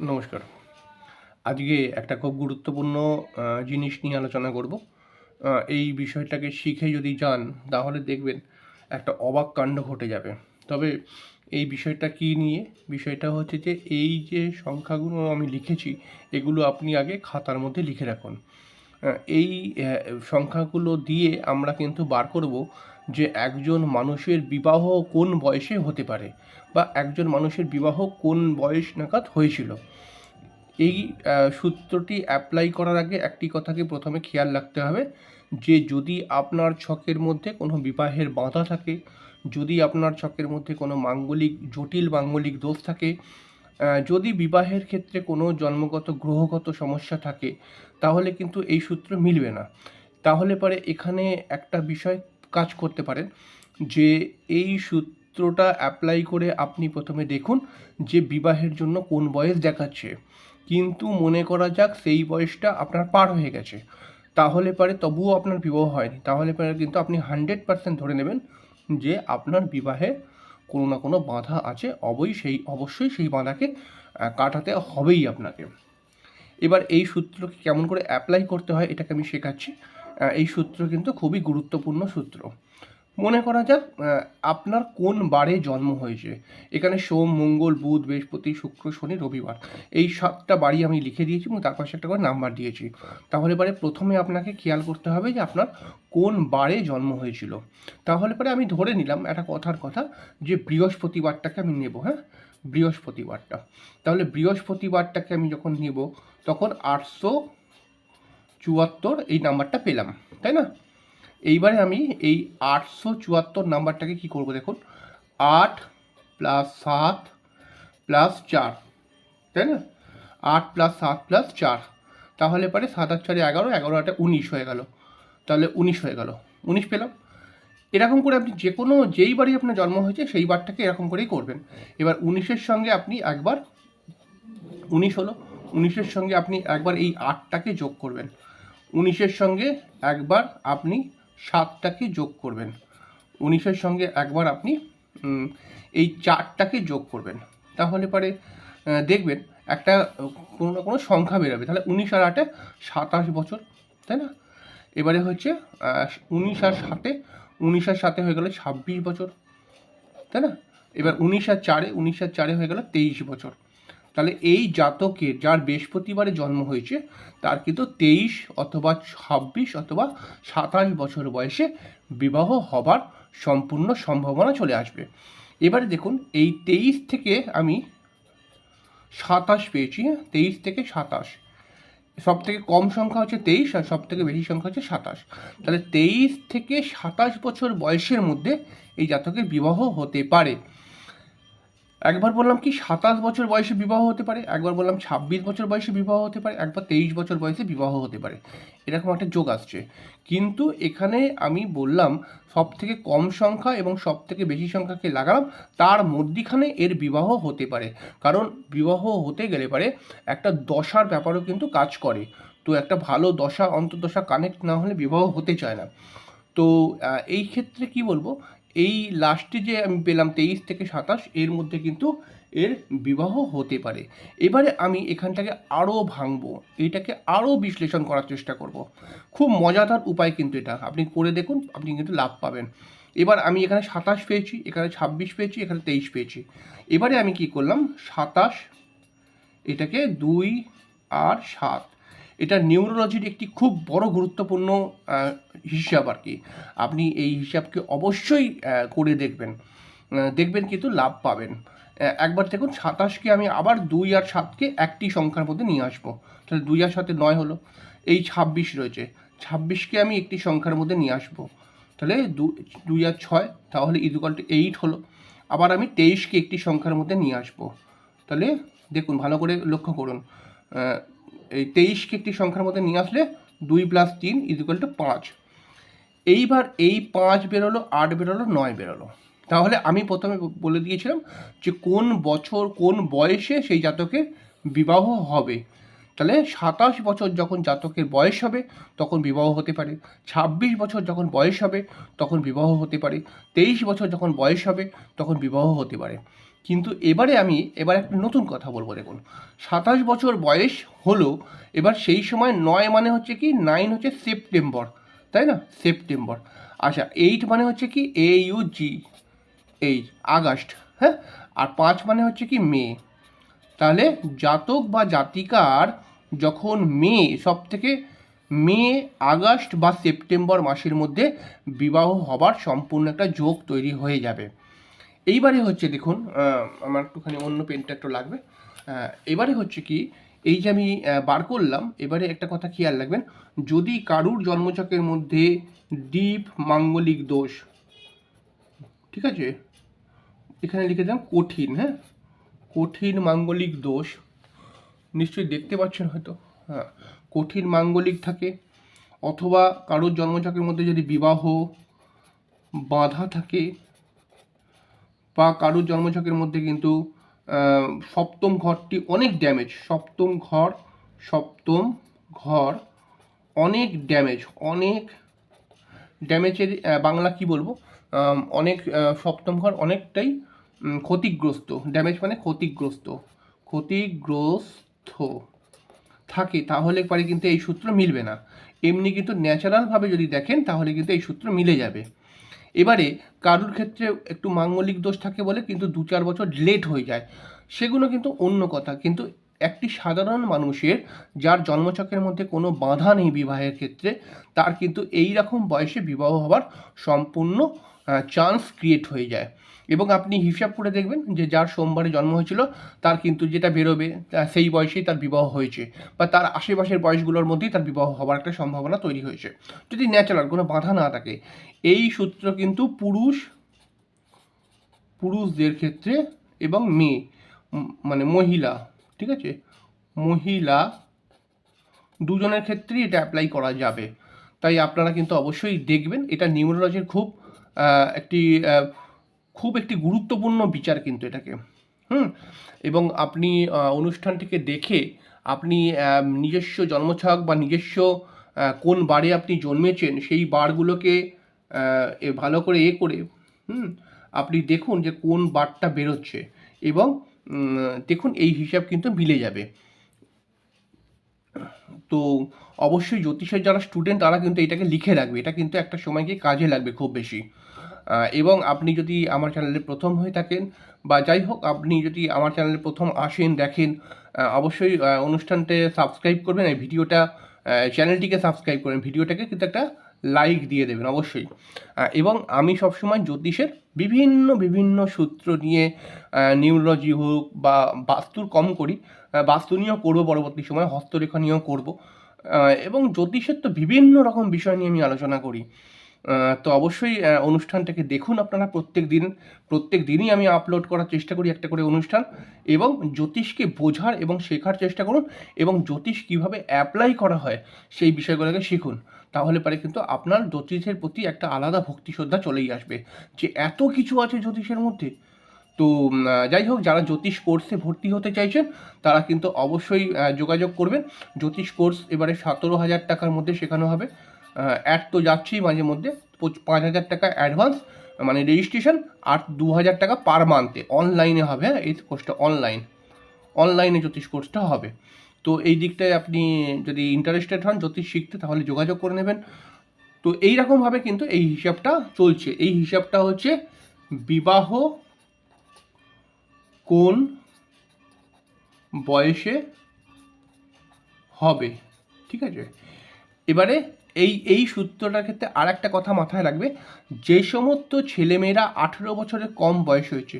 নমস্কার। আজকে একটা খুব গুরুত্বপূর্ণ জিনিস নিয়ে আলোচনা করব। এই বিষয়টাকে শিখে যদি যান, তাহলে দেখবেন একটা অবাক কাণ্ড ঘটে যাবে। তবে এই বিষয়টা কি নিয়ে? বিষয়টা হচ্ছে যে, এই যে সংখ্যাগুলো আমি লিখেছি, এগুলো আপনি আগে খাতার মধ্যে লিখে রাখুন। এই সংখ্যাগুলো দিয়ে আমরা কিন্তু বার করব যে একজন মানুষের বিবাহ কোন বয়সে হতে পারে বা একজন মানুষের বিবাহ কোন বয়স নাগাদ হয়েছিল? এই সূত্রটি অ্যাপ্লাই করার আগে একটি কথাকে প্রথমে খেয়াল রাখতে হবে যে যদি আপনার ছকের মধ্যে কোনো বিবাহের বাধা থাকে, যদি আপনার ছকের মধ্যে কোনো মাঙ্গলিক, জটিল মাঙ্গলিক দোষ থাকে যদি বিবাহের ক্ষেত্রে কোনো জন্মগত, গ্রহগত সমস্যা থাকে, তাহলে কিন্তু এই সূত্র মিলবে না। তাহলে পরে এখানে একটা বিষয় কাজ করতে পারেন, যে এই সূত্রটা অ্যাপ্লাই করে আপনি প্রথমে দেখুন যে বিবাহের জন্য কোন বয়স দেখাচ্ছে। কিন্তু মনে করা যাক সেই বয়সটা আপনার পার হয়ে গেছে। তাহলে পরে তবুও আপনার বিবাহ হয়নি। তাহলে পরে কিন্তু আপনি হান্ড্রেড পার্সেন্ট ধরে নেবেন যে আপনার বিবাহে কোনো না কোনো বাধা আছে। অবশ্যই সেই অবশ্যই সেই বাধাকে কাটাতে হবেই আপনাকে। এবার এই সূত্রকে কেমন করে অ্যাপ্লাই করতে হয় এটাকে আমি শেখাচ্ছি। এই সূত্র কিন্তু খুবই গুরুত্বপূর্ণ সূত্র। মনে করা যাক আপনার কোন বারে জন্ম হয়েছে? এখানে সোম, মঙ্গল, বুধ, বৃহস্পতি, শুক্র, শনি, রবিবার। এই সাতটা বাড়ি আমি লিখে দিয়েছি এবং তার পাশে একটা করে নাম্বার দিয়েছি। তাহলে পরে প্রথমে আপনাকে খেয়াল করতে হবে যে আপনার কোন বারে জন্ম হয়েছিল। তাহলে পরে আমি ধরে নিলাম একটা কথার কথা যে বৃহস্পতিবারটাকে আমি নেব হ্যাঁ? বৃহস্পতিবারটা। তাহলে বৃহস্পতিবারটাকে আমি যখন নেব, তখন আটশো চুয়াত্তর এই নাম্বারটা পেলাম, তাই না? এইবারে আমি এই আটশো চুয়াত্তর নাম্বারটাকে কি করব দেখুন? আট প্লাস সাত প্লাস চার, তাই না? আট প্লাস সাত প্লাস চার, তাহলে পরে সাত আট চারে এগারো এগারো আটে উনিশ হয়ে গেল। তাহলে উনিশ হয়ে গেল। উনিশ পেলাম। এরকম করে আপনি যে কোনো যেই বারই আপনার জন্ম হয়েছে, সেই বারটাকে এরকম করেই করবেন। এবার উনিশের সঙ্গে আপনি একবার, উনিশ হলো, উনিশের সঙ্গে আপনি একবার এই আটটাকে যোগ করবেন। উনিশের সঙ্গে একবার আপনি সাতটাকে যোগ করবেন। উনিশের সঙ্গে একবার আপনি এই চারটাকে যোগ করবেন। তাহলে পরে দেখবেন একটা, কোনো না কোনো সংখ্যা বেরোবে। তাহলে উনিশ আর আটে সাতাশ বছর, তাই না? এবারে হচ্ছে উনিশ আর সাতে, উনিশ আর সাতে হয়ে গেল ছাব্বিশ বছর, তাই না? এবার উনিশ আর চারে, উনিশ আর চারে হয়ে গেল তেইশ বছর। তাহলে এই জাতকের যার বৃহস্পতিবারে জন্ম হয়েছে, তার কিন্তু তেইশ অথবা ছাব্বিশ অথবা সাতাশ বছর বয়সে বিবাহ হবার সম্পূর্ণ সম্ভাবনা চলে আসবে। এবারে দেখুন, এই তেইশ থেকে আমি সাতাশ পেয়েছি হ্যাঁ? তেইশ থেকে সাতাশ। সব থেকে কম সংখ্যা হচ্ছে তেইশ আর সব থেকে বেশি সংখ্যা হচ্ছে সাতাশ। তাহলে তেইশ থেকে সাতাশ বছর বয়সের মধ্যে এই জাতকের বিবাহ হতে পারে। একবার বললাম কি সাতাশ বছর বয়সে বিবাহ হতে পারে, একবার বললাম ছাব্বিশ বছর বয়সে বিবাহ হতে পারে, একবার তেইশ বছর বয়সে বিবাহ হতে পারে। এরকম একটা যোগ আসছে। কিন্তু এখানে আমি বললাম সব থেকে কম সংখ্যা এবং সব থেকে বেশি সংখ্যাকে লাগালাম, তার মধ্যিখানে এর বিবাহ হতে পারে। কারণ বিবাহ হতে গেলে পারে একটা দশার ব্যাপারও কিন্তু কাজ করে। তো একটা ভালো দশা, অন্তর্দশা কানেক্ট না হলে বিবাহ হতে চায় না। তো এই ক্ষেত্রে কি বলব? এই লাস্টে যে আমি পেলাম তেইশ থেকে সাতাশ, এর মধ্যে কিন্তু এর বিবাহ হতে পারে। এবারে আমি এখানটাকে আরও ভাঙবো, এটাকে আরও বিশ্লেষণ করার চেষ্টা করব। খুব মজাদার উপায় কিন্তু এটা। আপনি করে দেখুন, আপনি কিন্তু লাভ পাবেন। এবার আমি এখানে সাতাশ পেয়েছি, এখানে ছাব্বিশ পেয়েছি, এখানে তেইশ পেয়েছি। এবারে আমি কি করলাম? সাতাশ, এটাকে দুই আর সাত। এটা নিউরোলজির একটি খুব বড় গুরুত্বপূর্ণ হিসাব আর কি। আপনি এই হিসাবকে অবশ্যই করে দেখবেন। দেখবেন কিন্তু লাভ পাবেন। একবার দেখুন, সাতাশকে আমি আবার দুই আর সাতকে একটি সংখ্যার মধ্যে নিয়ে আসব। তাহলে দুই আর সাথে নয় হলো। এই ছাব্বিশ রয়েছে। ছাব্বিশকে আমি একটি সংখ্যার মধ্যে নিয়ে আসব। তাহলে দু- দুই আর ছয়, তাহলে ইজুকাল টু এইট হলো। আবার আমি তেইশকে একটি সংখ্যার মধ্যে নিয়ে আসব। তাহলে দেখুন, ভালো করে লক্ষ্য করুন। এই তেইশকে একটি সংখ্যার মধ্যে নিয়ে আসলে দুই প্লাস তিন ইজুকাল টু পাঁচ। এইবার এই পাঁচ বেরোলো, আট বেরোলো, নয় বেরোলো। তাহলে আমি প্রথমে বলে দিয়েছিলাম যে কোন বছর, কোন বয়সে সেই জাতকের বিবাহ হবে। তাহলে সাতাশ বছর যখন জাতকের বয়স হবে, তখন বিবাহ হতে পারে। ছাব্বিশ বছর যখন বয়স হবে, তখন বিবাহ হতে পারে। তেইশ বছর যখন বয়স হবে, তখন বিবাহ হতে পারে। কিন্তু এবারে আমি, এবার একটা নতুন কথা বলব, দেখুন। সাতাশ বছর বয়স হলো, এবার সেই সময় নয় মানে হচ্ছে কি নাইন হচ্ছে সেপ্টেম্বর তাই না? সেপ্টেম্বর আচ্ছা এইট মানে হচ্ছে কি A U G eight August হ্যাঁ? আর পাঁচ মানে হচ্ছে কি মে তাহলে জাতক বা জাতিকার যখন মে সব থেকে মে আগস্ট বা সেপ্টেম্বর মাসের মধ্যে বিবাহ হবার সম্পূর্ণ একটা যোগ তৈরি হয়ে যাবে। এইবারে হচ্ছে দেখুন আমার একটুখানি অন্য পেনটা একটু লাগবে। এবারে হচ্ছে কি, এই যে আমি বার করলাম, এবারে একটা কথা খেয়াল রাখবেন, যদি কারুর জন্মচকের মধ্যে ডিপ মাঙ্গলিক দোষ, ঠিক আছে? এখানে লিখে দিলাম কঠিন হ্যাঁ? কঠিন মাঙ্গলিক দোষ, নিশ্চয়ই দেখতে পাচ্ছেন হয়তো হ্যাঁ কঠিন মাঙ্গলিক থাকে, অথবা কারোর জন্মচকের মধ্যে যদি বিবাহ বাধা থাকে বা কারোর জন্মছকের মধ্যে কিন্তু সপ্তম ঘরটি অনেক ড্যামেজ সপ্তম ঘর সপ্তম ঘর অনেক ড্যামেজ অনেক ড্যামেজের বাংলা কি বলব? অনেক সপ্তম ঘর অনেকটাই ক্ষতিগ্রস্ত ড্যামেজ মানে ক্ষতিগ্রস্ত ক্ষতিগ্রস্ত থাকে। তাহলে পরে কিন্তু এই সূত্র মিলবে না। এমনি কিন্তু ন্যাচারালভাবে যদি দেখেন, তাহলে কিন্তু এই সূত্র মিলে যাবে। এবারে কারুর ক্ষেত্রে একটু মাঙ্গলিক দোষ থাকে বলে কিন্তু দু চার বছর লেট হয়ে যায়। সেগুলো কিন্তু অন্য কথা। কিন্তু একটি সাধারণ মানুষের যার জন্মচক্রের মধ্যে কোনো বাধা নেই বিবাহের ক্ষেত্রে, তার কিন্তু এই রকম বয়সে বিবাহ হওয়ার সম্পূর্ণ চান্স ক্রিয়েট হয়ে যায়। এবং আপনি হিসাব করে দেখবেন যে যার সোমবারে জন্ম হয়েছিল, তার কিন্তু যেটা বেরোবে সেই বয়সেই তার বিবাহ হয়েছে বা তার আশেপাশের বয়সগুলোর মধ্যেই তার বিবাহ হবার একটা সম্ভাবনা তৈরি হয়েছে। যদি ন্যাচারাল কোনো বাধা না থাকে, এই সূত্র কিন্তু পুরুষ, পুরুষদের ক্ষেত্রে এবং মেয়ে মানে মহিলা, ঠিক আছে? মহিলা দুজনের ক্ষেত্রেই এটা অ্যাপ্লাই করা যাবে। তাই আপনারা কিন্তু অবশ্যই দেখবেন, এটা নিউরোলজির খুব একটি খুব একটি গুরুত্বপূর্ণ বিচার কিন্তু এটাকে, হুম? এবং আপনি অনুষ্ঠানটিকে দেখে আপনি নিজস্ব জন্মছক বা নিজস্ব কোন বারে আপনি জন্মেছেন, সেই বারগুলোকে ভালো করে এ করে, হুম? আপনি দেখুন যে কোন বারটা বেরোচ্ছে এবং দেখুন এই হিসাব কিন্তু মিলে যাবে। তো অবশ্যই জ্যোতিষের যারা স্টুডেন্ট তারা কিন্তু এটাকে লিখে রাখবে, এটা কিন্তু একটা সময় গিয়ে কাজে লাগবে খুব বেশি। এবং আপনি যদি আমার চ্যানেলে প্রথম হয়ে থাকেন বা যাই হোক আপনি যদি আমার চ্যানেলে প্রথম আসেন, দেখেন অবশ্যই অনুষ্ঠানটা সাবস্ক্রাইব করবেন এই ভিডিওটা চ্যানেলটিকে সাবস্ক্রাইব করবেন। ভিডিওটাকে কিন্তু একটা লাইক দিয়ে দেবেন, অবশ্যই। এবং আমি সবসময় জ্যোতিষের বিভিন্ন বিভিন্ন সূত্র নিয়ে নিউরোলজি হোক বা বাস্তুর কম করি বাস্তু নিয়েও করব, পরবর্তী সময় হস্তরেখা নিয়েও করব। এবং জ্যোতিষের তো বিভিন্ন রকম বিষয় নিয়ে আমি আলোচনা করি। তো অবশ্যই অনুষ্ঠানটাকে দেখুন আপনারা প্রত্যেক দিন। প্রত্যেক দিনই আমি আপলোড করার চেষ্টা করি একটা করে অনুষ্ঠান এবং জ্যোতিষকে বোঝার এবং শেখার চেষ্টা করুন এবং জ্যোতিষ কীভাবে অ্যাপ্লাই করা হয় সেই বিষয়গুলোকে শিখুন। তাহলে পরে কিন্তু আপনার জ্যোতিষের প্রতি একটা আলাদা ভক্তি শ্রদ্ধা চলেই আসবে যে এত কিছু আছে জ্যোতিষের মধ্যে। তো যাই হোক, যারা জ্যোতিষ কোর্সে ভর্তি হতে চাইছেন, তারা কিন্তু অবশ্যই যোগাযোগ করবেন। জ্যোতিষ কোর্স এবারে সতেরো হাজার টাকার মধ্যে শেখানো হবে। অ্যাড তো যাচ্ছেই মাঝে মধ্যে। পঁচ- হাজার টাকা অ্যাডভান্স মানে রেজিস্ট্রেশন আর দু হাজার টাকা পার মান্থে অনলাইনে হবে হ্যাঁ? এই কোর্সটা অনলাইন অনলাইনে জ্যোতিষ কোর্সটা হবে। তো এই দিকটায় আপনি যদি ইন্টারেস্টেড হন, জ্যোতিষ শিখতে, তাহলে যোগাযোগ করে নেবেন। তো এই রকমভাবে কিন্তু এই হিসাবটা চলছে। এই হিসাবটা হচ্ছে বিবাহ কোন বয়সে হবে? ঠিক আছে? এবারে এই এই সূত্রটার ক্ষেত্রে আর একটা কথা মাথায় রাখবে। যে সমস্ত ছেলেমেয়েরা আঠেরো বছরের কম বয়স হয়েছে,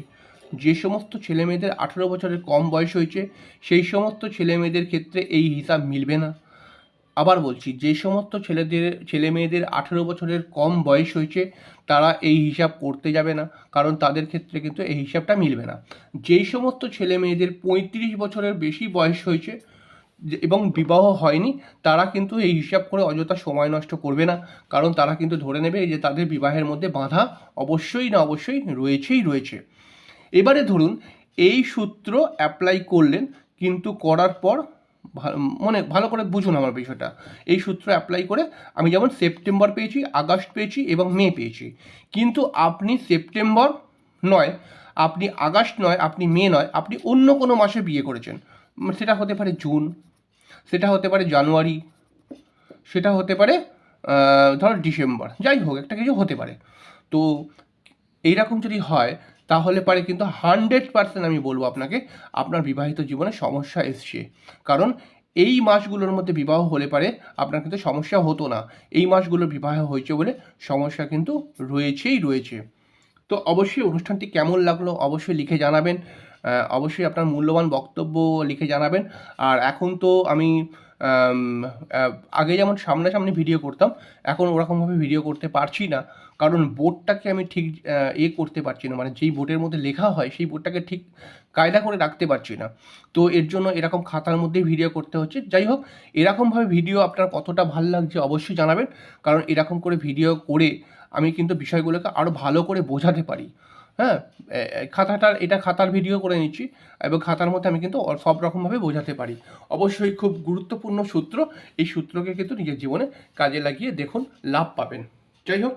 যে সমস্ত ছেলেমেয়েদের আঠেরো বছরের কম বয়স হয়েছে, সেই সমস্ত ছেলেমেয়েদের ক্ষেত্রে এই হিসাব মিলবে না। আবার বলছি, যে সমস্ত ছেলেদের ছেলে মেয়েদের আঠেরো বছরের কম বয়স হয়েছে, তারা এই হিসাব করতে যাবে না, কারণ তাদের ক্ষেত্রে কিন্তু এই হিসাবটা মিলবে না। যেই সমস্ত ছেলে মেয়েদের পঁয়ত্রিশ বছরের বেশি বয়স হয়েছে এবং বিবাহ হয়নি, তারা কিন্তু এই হিসাব করে অযথা সময় নষ্ট করবে না। কারণ তারা কিন্তু ধরে নেবে যে তাদের বিবাহের মধ্যে বাধা অবশ্যই না অবশ্যই রয়েছেই রয়েছে। এবারে ধরুন, এই সূত্র অ্যাপ্লাই করলেন, কিন্তু করার পর মনে ভালো করে বুঝুন আমার বিষয়টা। এই সূত্র অ্যাপ্লাই করে আমি যেমন সেপ্টেম্বর পেয়েছি, আগস্ট পেয়েছি এবং মে পেয়েছি। কিন্তু আপনি সেপ্টেম্বর নয়, আপনি আগস্ট নয়, আপনি মে নয়, আপনি অন্য কোনো মাসে বিয়ে করেছেন। সেটা হতে পারে জুন, সেটা হতে পারে জানুয়ারি, সেটা হতে পারে ধর ডিসেম্বর, যাই হোক, একটা কিছু হতে পারে। তো এইরকম যদি হয়, তাহলে পারে কিন্তু হান্ড্রেড পার্সেন্ট আমি বলব আপনাকে, আপনার বিবাহিত জীবনে সমস্যা এসছে। কারণ এই মাসগুলোর মধ্যে বিবাহ হলে পারে আপনার কিন্তু সমস্যা হতো না। এই মাসগুলোর বিবাহ হয়েছে বলে সমস্যা কিন্তু রয়েছেই রয়েছে। তো অবশ্যই অনুষ্ঠানটি কেমন লাগল অবশ্যই লিখে জানাবেন অবশ্যই আপনার মূল্যবান বক্তব্য লিখে জানাবেন। আর এখন তো আমি আগে যেমন সামনাসামনি ভিডিও করতাম, এখন ওরকমভাবে ভিডিও করতে পারছি না। কারণ বোর্ডটাকে আমি ঠিক এ করতে পারছি না। মানে যেই বোর্ডের মধ্যে লেখা হয় সেই বোর্ডটাকে ঠিক কায়দা করে রাখতে পারছি না। তো এর জন্য এরকম খাতার মধ্যেই ভিডিও করতে হচ্ছে। যাই হোক, এরকমভাবে ভিডিও আপনার কতটা ভালো লাগছে অবশ্যই জানাবেন। কারণ এরকম করে ভিডিও করে আমি কিন্তু বিষয়গুলোকে আরও ভালো করে বোঝাতে পারি। হ্যাঁ? খাতাটার, এটা খাতার ভিডিও করে নিচ্ছি এবং খাতার মধ্যে আমি কিন্তু সব রকমভাবে বোঝাতে পারি। অবশ্যই খুব গুরুত্বপূর্ণ সূত্র, এই সূত্রকে কিন্তু নিজের জীবনে কাজে লাগিয়ে দেখুন, লাভ পাবেন। যাই হোক